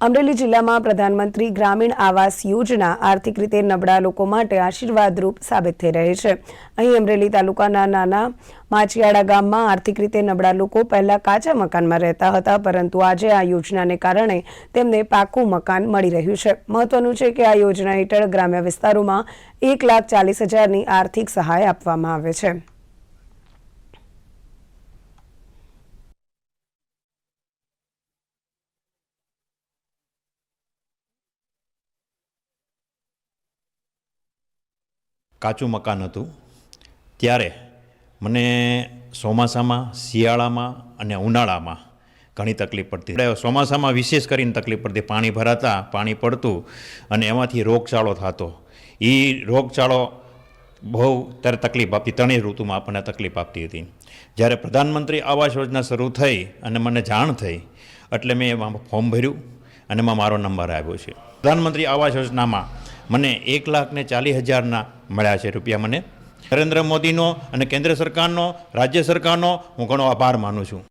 અમરેલી જિલ્લામાં પ્રધાનમંત્રી ગ્રામીણ આવાસ યોજના આર્થિક રીતે નબળા લોકો માટે આશીર્વાદરૂપ સાબિત થઈ રહી છે. અહીં અમરેલી તાલુકાના નાના માછીયાડા ગામમાં આર્થિક રીતે નબળા લોકો પહેલા કાચા મકાનમાં રહેતા હતા, પરંતુ આજે આ યોજનાને કારણે તેમને પાકું મકાન મળી રહ્યું છે. મહત્વનું છે કે આ યોજના હેઠળ ગ્રામ્ય વિસ્તારોમાં એક લાખ ચાલીસ હજારની આર્થિક સહાય આપવામાં આવે છે. કાચું મકાન હતું. ત્યારે મને ચોમાસામાં, શિયાળામાં અને ઉનાળામાં ઘણી તકલીફ પડતી. ચોમાસામાં વિશેષ કરીને તકલીફ પડતી. પાણી ભરાતા, પાણી પડતું અને એમાંથી રોગચાળો થતો. એ રોગચાળો બહુ ત્યારે તકલીફ આપતી. ત્રણેય ઋતુમાં આપણને તકલીફ આપતી હતી. જ્યારે પ્રધાનમંત્રી આવાસ યોજના શરૂ થઈ અને મને જાણ થઈ, એટલે મેં એમાં ફોર્મ ભર્યું અને એમાં મારો નંબર આવ્યો છે. પ્રધાનમંત્રી આવાસ યોજનામાં મને એક લાખ ને ચાલીસ હજારના મળ્યા છે રૂપિયા મને. નરેન્દ્ર મોદીનો અને કેન્દ્ર સરકારનો, રાજ્ય સરકારનો હું ઘણો આભાર માનું છું.